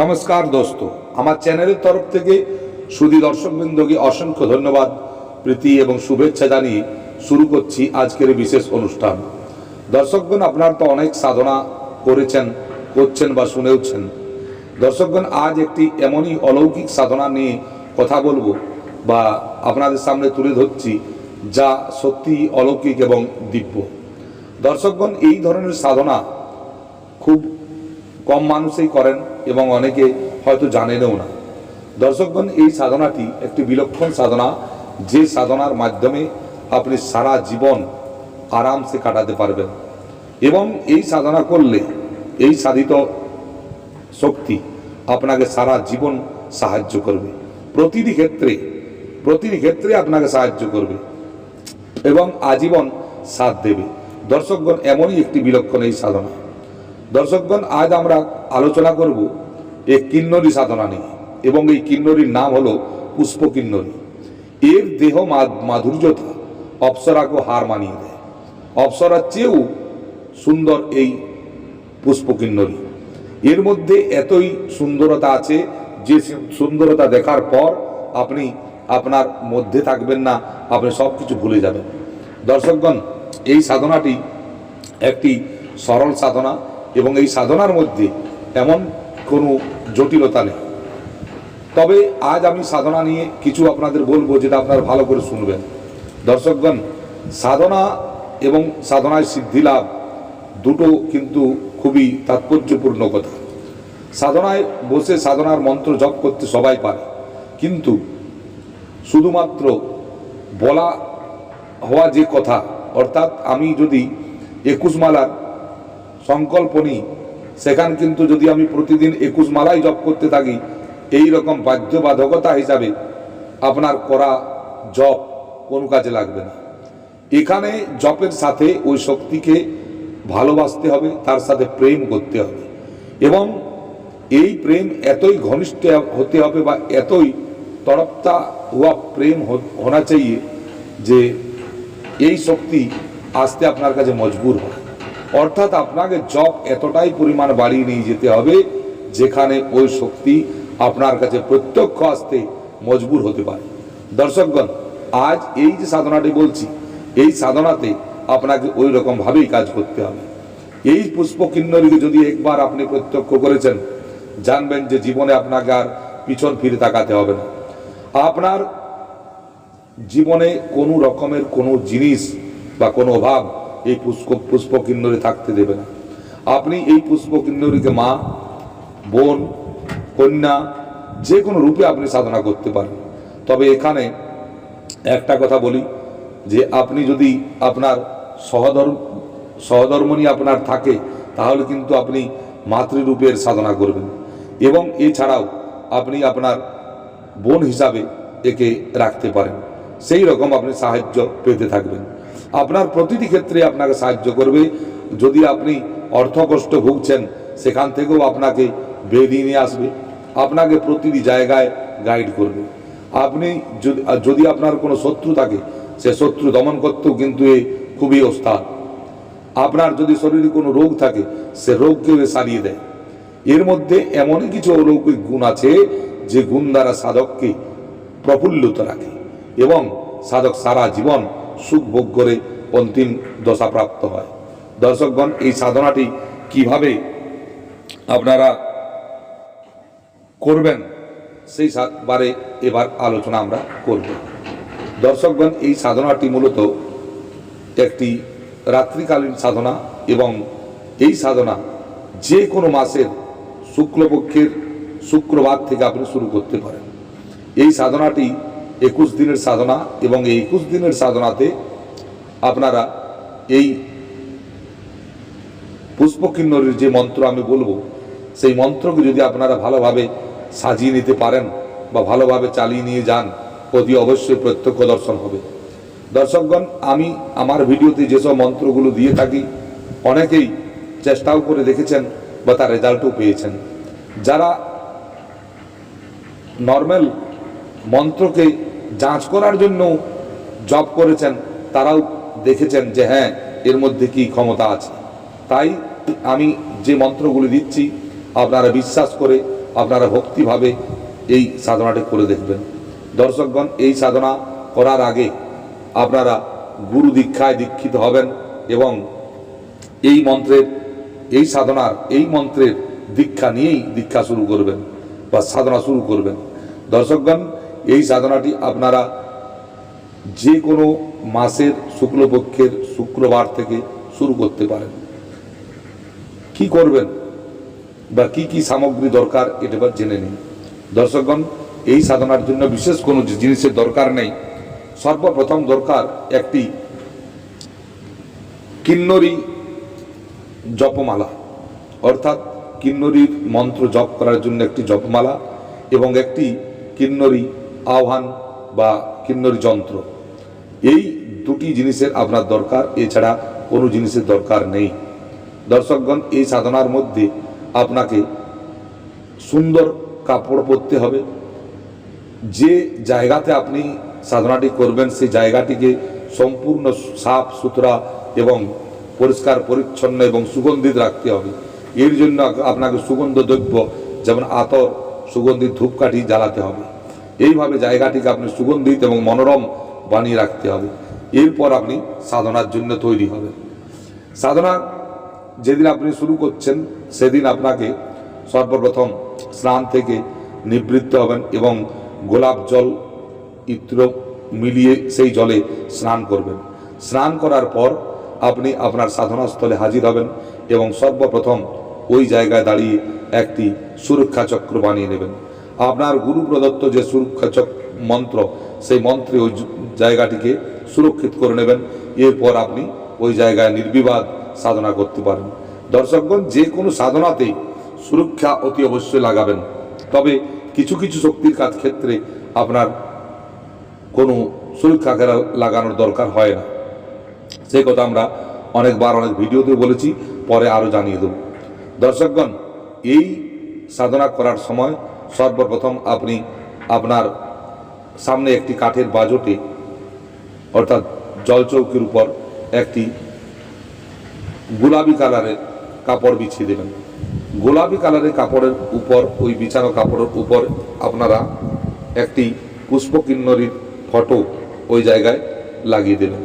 নমস্কার দোস্ত। আমার চ্যানেলের তরফ থেকে সুদী দর্শকবৃন্দকে অসংখ্য ধন্যবাদ, প্রীতি এবং শুভেচ্ছা জানিয়ে শুরু করছি আজকের বিশেষ অনুষ্ঠান। দর্শকগণ, আপনার তো অনেক সাধনা করেছেন, করছেন বা শুনেওছেন। দর্শকগণ, আজ একটি এমনই অলৌকিক সাধনা নিয়ে কথা বলব বা আপনাদের সামনে তুলে ধরছি, যা সত্যি অলৌকিক এবং দিব্য। দর্শকগণ, এই ধরনের সাধনা খুব কম মানুষই করেন এবং অনেকে হয়তো জানেনও না। দর্শকগণ, এই সাধনাটি একটি বিলক্ষণ সাধনা, যে সাধনার মাধ্যমে আপনি সারা জীবন আরামসে কাটাতে পারবেন। এবং এই সাধনা করলে এই সাধিত শক্তি আপনাকে সারা জীবন সাহায্য করবে। প্রতিটি ক্ষেত্রে প্রতিটি ক্ষেত্রে আপনাকে সাহায্য করবে এবং আজীবন সাথ দেবে। দর্শকগণ, এমনই একটি বিলক্ষণ এই সাধনা। দর্শকগণ, আজ আমরা আলোচনা করব এই কিন্নরী সাধনা নিয়ে এবং এই কিন্নরীর নাম হলো পুষ্প কিন্নরী। এর দেহ মাধুর্যতা অপ্সরাকে হার মানিয়ে দেয়। অপ্সরার চেয়েও সুন্দর এই পুষ্প কিন্নরী। এর মধ্যে এতই সুন্দরতা আছে যে সুন্দরতা দেখার পর আপনি আপনার মধ্যে থাকবেন না, আপনি সব কিছু ভুলে যাবেন। দর্শকগণ, এই সাধনাটি একটি সরল সাধনা। এবং এই সাধনার মধ্যে এমন কোনো জটিলতা নেই। তবে আজ আমি সাধনা নিয়ে কিছু আপনাদের বলব যেটা আপনারা ভালো করে শুনবেন। দর্শকগণ, সাধনা এবং সাধনায় সিদ্ধি লাভ দুটো কিন্তু খুবই তাৎপর্যপূর্ণ কথা। সাধনায় বসে সাধনার মন্ত্র জপ করতে সবাই পারে, কিন্তু শুধুমাত্র বলা হওয়া যে কথা, অর্থাৎ আমি যদি একুশ মালার সংকল্প নিই। সেখান কিন্তু যদি আমি প্রতিদিন একুশ মালাই জপ করতে থাকি, এই রকম বাধ্যবাধকতা হিসাবে আপনার করা জপ কোনো কাজে লাগবে না। এখানে জপের সাথে ওই শক্তিকে ভালোবাসতে হবে, তার সাথে প্রেম করতে হবে। এবং এই প্রেম এতই ঘনিষ্ঠ হতে হবে বা এতই তড়পতা হওয়া প্রেম হোনা চাইয়ে যে এই শক্তি আসতে আপনার কাছে মজবুর হয়। অর্থাৎ আপনাকে জব এতটাই পরিমাণ বাড়িয়ে নিয়ে যেতে হবে, যেখানে ওই শক্তি আপনার কাছে প্রত্যক্ষ আসতে মজবুর হতে পারে। দর্শকগণ, আজ এই যে সাধনাটি বলছি, এই সাধনাতে আপনাকে ওই রকমভাবেই কাজ করতে হবে। এই পুষ্প কিন্নরীকে যদি একবার আপনি প্রত্যক্ষ করেছেন, জানবেন যে জীবনে আপনাকে আর পিছন ফিরে তাকাতে হবে না। আপনার জীবনে কোনো রকমের কোনো জিনিস বা কোনো অভাব এই পুষ্প পুষ্প কিন্নরে থাকতে দেবে না। আপনি এই পুষ্প কিন্নরীকে মা, বোন, কন্যা যে কোনো রূপে আপনি সাধনা করতে পারেন। তবে এখানে একটা কথা বলি, যে আপনি যদি আপনার সহধর্ম সহধর্মণী আপনার থাকে, তাহলে কিন্তু আপনি মাতৃরূপের সাধনা করবেন। এবং এছাড়াও আপনি আপনার বোন হিসাবে একে রাখতে পারেন। সেই রকম আপনি সাহায্য পেতে থাকবেন। আপনার প্রতিটি ক্ষেত্রে আপনাকে সাহায্য করবে। যদি আপনি অর্থ কষ্ট ভুগছেন, সেখান থেকেও আপনাকে বেরিয়ে নিয়ে আসবে। আপনাকে প্রতিটি জায়গায় গাইড করবে। আপনি যদি যদি আপনার কোনো শত্রু থাকে, সে শত্রু দমন করতেও কিন্তু এ খুবই ওস্তাদ। আপনার যদি শরীরে কোনো রোগ থাকে, সে রোগকেও এ সারিয়ে দেয়। এর মধ্যে এমনই কিছু অলৌকিক গুণ আছে, যে গুণ দ্বারা সাধককে প্রফুল্লিত রাখে এবং সাধক সারা জীবন সুখ ভোগ করে অন্তিম দশা প্রাপ্ত হয়। দর্শকগণ, এই সাধনাটি কীভাবে আপনারা করবেন, সেই বারে এবার আলোচনা আমরা করব। দর্শকগণ, এই সাধনাটি মূলত একটি রাত্রিকালীন সাধনা এবং এই সাধনা যে কোনো মাসের শুক্লপক্ষের শুক্রবার থেকে আপনি শুরু করতে পারেন। এই সাধনাটি একুশ দিনের সাধনা এবং এই একুশ দিনের সাধনাতে আপনারা এই পুষ্পকিন্নরের যে মন্ত্র আমি বলব, সেই মন্ত্রকে যদি আপনারা ভালোভাবে সাজিয়ে নিতে পারেন বা ভালোভাবে চালিয়ে নিয়ে যান, অতি অবশ্যই প্রত্যক্ষ দর্শন হবে। দর্শকগণ, আমি আমার ভিডিওতে যেসব মন্ত্রগুলো দিয়ে থাকি, অনেকেই চেষ্টাও করে দেখেছেন বা তার রেজাল্টও পেয়েছেন। যারা নর্মাল মন্ত্রকে যাঞ্চ করার জন্য জব করেছেন, তারাও দেখেছেন যে হ্যাঁ এর মধ্যে কি ক্ষমতা আছে। তাই আমি যে মন্ত্রগুলি দিচ্ছি, আপনারা বিশ্বাস করে, আপনারা ভক্তিভাবে এই সাধনাটি করে দেখবেন। দর্শকগণ, এই সাধনা করার আগে আপনারা গুরু দীক্ষায় দীক্ষিত হবেন এবং এই মন্ত্রের, এই সাধনার, এই মন্ত্রের দীক্ষা নিয়েই দীক্ষা শুরু করবেন বা সাধনা শুরু করবেন। দর্শকগণ এই সাধনাটি আপনারা যে কোনো মাসের শুক্লপক্ষের শুক্রবার থেকে শুরু করতে পারেন। কি করবেন বা কি কি সামগ্রী দরকার এটা জেনে নিন। দর্শকগণ, এই সাধনার জন্য বিশেষ কোনো জিনিসের দরকার নেই। সর্বপ্রথম দরকার একটি কিন্নরি জপমালা, অর্থাৎ কিন্নরির মন্ত্র জপ করার জন্য একটি জপমালা এবং একটি কিন্নরি আহ্বান বা কিন্নরি যন্ত্র। এই দুটি জিনিসের আপনার দরকার, এছাড়া কোনো জিনিসের দরকার নেই। দর্শকগণ, এই সাধনার মধ্যে আপনাকে সুন্দর কাপড় পরতে হবে। যে জায়গাতে আপনি সাধনাটি করবেন, সেই জায়গাটিকে সম্পূর্ণ সাফ সুতরা এবং পরিষ্কার, পরিচ্ছন্ন এবং সুগন্ধিত রাখতে হবে। এর জন্য আপনাকে সুগন্ধ দ্রব্য যেমন আতর সুগন্ধিত ধূপকাঠি জ্বালাতে হবে। এইভাবে জায়গাটিকে আপনি সুগন্ধিত এবং মনোরম বানিয়ে রাখতে হবে। এরপর আপনি সাধনার জন্য তৈরি হবে সাধনা যেদিন আপনি শুরু করছেন, সেদিন আপনাকে সর্বপ্রথম স্নান থেকে নিবৃত্ত হবেন এবং গোলাপ জল, ইত্র মিলিয়ে সেই জলে স্নান করবেন। স্নান করার পর আপনি আপনার সাধনাস্থলে হাজির হবেন এবং সর্বপ্রথম ওই জায়গায় দাঁড়িয়ে একটি সুরক্ষা চক্র বানিয়ে নেবেন। আপনার গুরু প্রদত্ত যে সুরক্ষা চক্র মন্ত্র, সেই মন্ত্রে ওই জায়গাটিকে সুরক্ষিত করে নেবেন। এরপর আপনি ওই জায়গায় নির্বিবাদ সাধনা করতে পারেন। দর্শকগণ, যে কোনো সাধনাতেই সুরক্ষা অতি অবশ্যই লাগাবেন। তবে কিছু কিছু শক্তির কাজ ক্ষেত্রে আপনার কোনো সুরক্ষা লাগানোর দরকার হয় না। সেই কথা আমরা অনেকবার অনেক ভিডিওতে বলেছি, পরে আরও জানিয়ে দেব। দর্শকগণ, এই সাধনা করার সময় সর্বপ্রথম আপনি আপনার সামনে একটি কাঠের বাজটে, অর্থাৎ জলচৌকির উপর একটি গোলাপি কালারের কাপড় বিছিয়ে দেবেন। গোলাপি কালারের কাপড়ের উপর, ওই বিছানো কাপড়ের উপর আপনারা একটি পুষ্পকিন্নরীর ফটো ওই জায়গায় লাগিয়ে দেবেন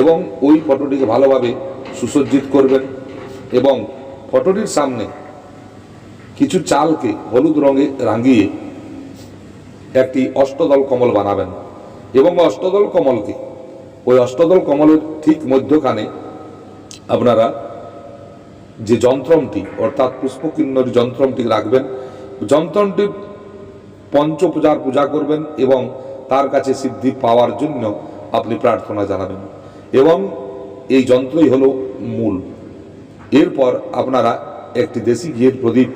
এবং ওই ফটোটিকে ভালোভাবে সুসজ্জিত করবেন এবং ফটোটির সামনে কিছু চালকে হলুদ রঙে রাঙিয়ে একটি অষ্টদল কমল বানাবেন। এবং অষ্টদল কমলকে, ওই অষ্টদল কমলের ঠিক মধ্যখানে আপনারা যে যন্ত্রমটি, অর্থাৎ পুষ্পকিন্নর যন্ত্রমটি রাখবেন, যন্ত্রমটি পঞ্চপূজার পূজা করবেন এবং তার কাছে সিদ্ধি পাওয়ার জন্য আপনি প্রার্থনা জানাবেন। এবং এই যন্ত্রই হলো মূল। এরপর আপনারা একটি দেশি ঘিয়ের প্রদীপ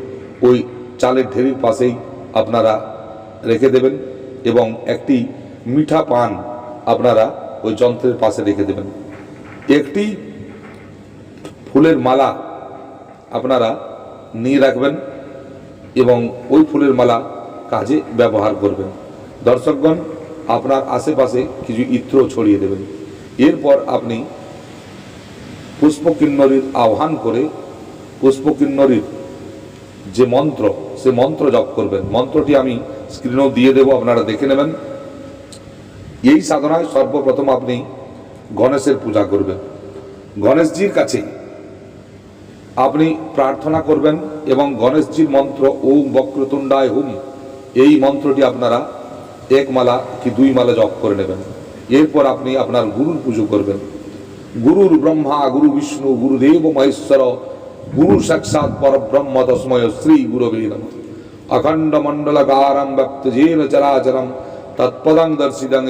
ওই চালের ঢেরির পাশেই আপনারা রেখে দেবেন এবং একটি মিঠা পান আপনারা ওই যন্ত্রের পাশে রেখে দেবেন। একটি ফুলের মালা আপনারা নিয়ে রাখবেন এবং ওই ফুলের মালা কাজে ব্যবহার করবেন। দর্শকগণ, আপনার আশেপাশে কিছু ইত্র ছড়িয়ে দেবেন। এরপর আপনি পুষ্পকিন্নরীর আহ্বান করে পুষ্পকিন্নরীর যে মন্ত্র, সে মন্ত্র জপ করবেন। মন্ত্রটি আমি স্ক্রিনেও দিয়ে দেব, আপনারা দেখে নেবেন। এই সাধনায় সর্বপ্রথম আপনি গণেশের পূজা করবেন। গণেশজির কাছে আপনি প্রার্থনা করবেন এবং গণেশজির মন্ত্র, ওম বক্রতুণ্ডায় হুম, এই মন্ত্রটি আপনারা এক মালা কি দুই মালা জপ করে নেবেন। এরপর আপনি আপনার গুরুর পুজো করবেন। গুরুর ব্রহ্মা, গুরু বিষ্ণু, গুরুদেব মহেশ্বর গুরু সাক্ষাৎ পরব্রহ্ম তস্ময় শ্রী গুরবে নম। অখণ্ড মণ্ডলকারম ব্যক্ত জেন চরাচরম, তৎপদং দর্শিতং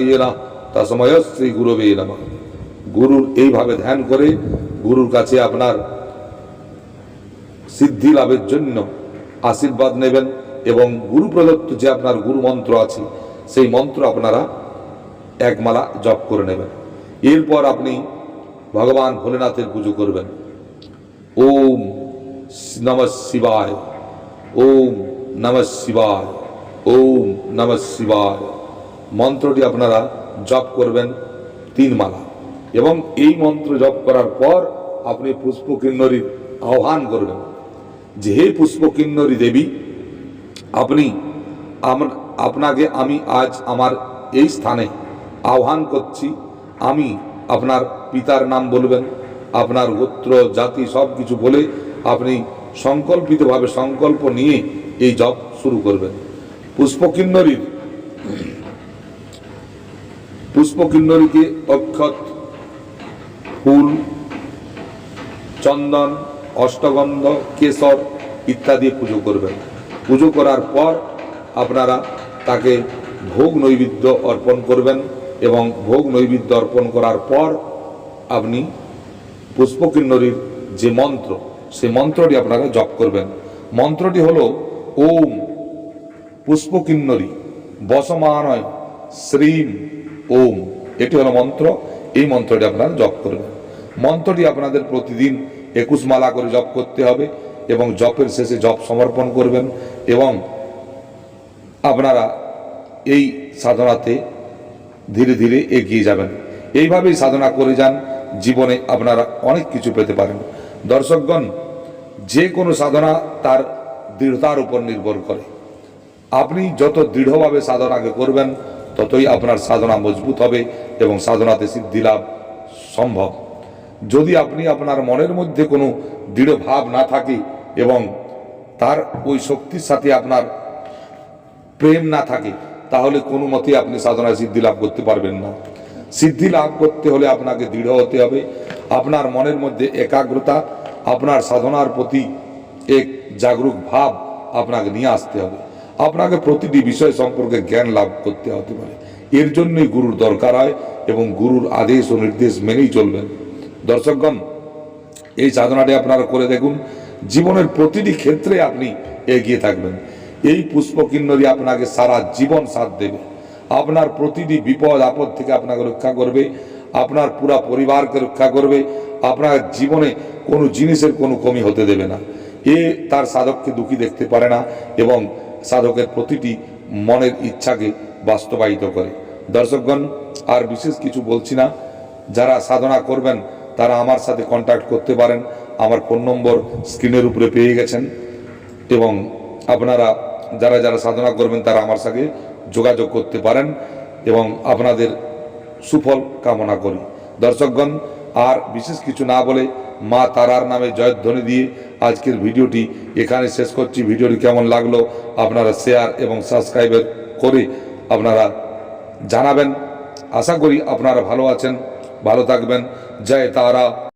তসময় শ্রী গুরবে নম। গুরুর এইভাবে ধ্যান করে গুরুর কাছে আপনার সিদ্ধি লাভের জন্য আশীর্বাদ নেবেন এবং গুরু প্রদত্ত যে আপনার গুরু মন্ত্র আছে, সেই মন্ত্র আপনারা একমালা জপ করে নেবেন। এরপর আপনি ভগবান ভোলেনাথের পুজো করবেন। ওম নম শিবায়, ওম নম শিবায়, ওম নম শিবায়। মন্ত্রটি আপনারা জপ করবেন তিন মালা। এবং এই মন্ত্র জপ করার পর আপনি পুষ্পকিন্নরীর আহ্বান করবেন যে, হে পুষ্পকিন্নরী দেবী, আপনি আপনাকে আমি আজ আমার এই স্থানে আহ্বান করছি। আমি আপনার পিতার নাম বলবেন আপনার গোত্র, জাতি সব কিছু বলে আপনি সংকল্পিতভাবে সংকল্প নিয়ে এই জপ শুরু করবেন। পুষ্পকিন্নরীর, পুষ্পকিন্নরীকে অক্ষত, ফুল, চন্দন, অষ্টগন্ধ, কেশর ইত্যাদি পুজো করবেন। পুজো করার পর আপনারা তাকে ভোগ নৈবেদ্য অর্পণ করবেন এবং ভোগ নৈবেদ্য অর্পণ করার পর আপনি পুষ্পকিন্নরীর যে মন্ত্র, সেই মন্ত্রটি আপনারা জপ করবেন। মন্ত্রটি হলো, ওম পুষ্পকিন্নরী বসমানয় শ্রীম ওম। এটি হলো মন্ত্র। এই মন্ত্রটি আপনারা জপ করবেন। মন্ত্রটি আপনাদের প্রতিদিন একুশ মালা করে জপ করতে হবে এবং জপের শেষে জপ সমর্পণ করবেন এবং আপনারা এই সাধনাতে ধীরে ধীরে এগিয়ে যাবেন। এইভাবেই সাধনা করে যান। জীবনে আপনারা অনেক কিছু পেতে পারেন। দর্শকগণ, যে কোনো সাধনা তার দৃঢ়তার উপর নির্ভর করে। আপনি যত দৃঢ়ভাবে সাধনাকে করবেন, ততই আপনার সাধনা মজবুত হবে এবং সাধনাতে সিদ্ধি লাভ সম্ভব। যদি আপনি আপনার মনের মধ্যে কোনো দৃঢ় ভাব না থাকে এবং তার ওই শক্তির সাথে আপনার প্রেম না থাকে, তাহলে কোনো মতে আপনি সাধনায় সিদ্ধি লাভ করতে পারবেন না। সিদ্ধি লাভ করতে হলে আপনাকে দৃঢ় হতে হবে। আপনার মনের মধ্যে একাগ্রতা, আপনার সাধনার প্রতি এক জাগরুক ভাব আপনাকে নিয়ে আসতে হবে। আপনাকে প্রতিটি বিষয় সম্পর্কে জ্ঞান লাভ করতে হতে পারে। এর জন্যই গুরুর দরকার হয় এবং গুরুর আদেশ ও নির্দেশ মেনেই চলবেন। দর্শকগণ, এই সাধনাটি আপনারা করে দেখুন। জীবনের প্রতিটি ক্ষেত্রে আপনি এগিয়ে থাকবেন। এই পুষ্পকিন্নরী আপনাকে সারা জীবন সাথ দেবে। আপনার প্রতিটি বিপদ, আপদ থেকে আপনাকে রক্ষা করবে। আপনার পুরা পরিবারকে রক্ষা করবে। আপনার জীবনে কোনো জিনিসের কোনো কমি হতে দেবে না। এ তার সাধককে দুঃখী দেখতে পারে না এবং সাধকের প্রতিটি মনের ইচ্ছাকে বাস্তবায়িত করে। দর্শকগণ, আর বিশেষ কিছু বলছি না। যারা সাধনা করবেন, তারা আমার সাথে কন্ট্যাক্ট করতে পারেন। আমার ফোন নম্বর স্ক্রিনের উপরে পেয়ে গেছেন। এবং আপনারা, যারা যারা সাধনা করবেন, তারা আমার সাথে যোগাযোগ করতে পারেন এবং আপনাদের সুফল কামনা করি। দর্শকগণ, আর বিশেষ কিছু না বলে মা তারার নামে জয়ধ্বনি দিয়ে আজকের ভিডিওটি এখানে শেষ করছি। ভিডিওটি কেমন লাগল আপনারা শেয়ার এবং সাবস্ক্রাইবার করে আপনারা জানাবেন। আশা করি আপনারা ভালো আছেন, ভালো থাকবেন। জয় তারা।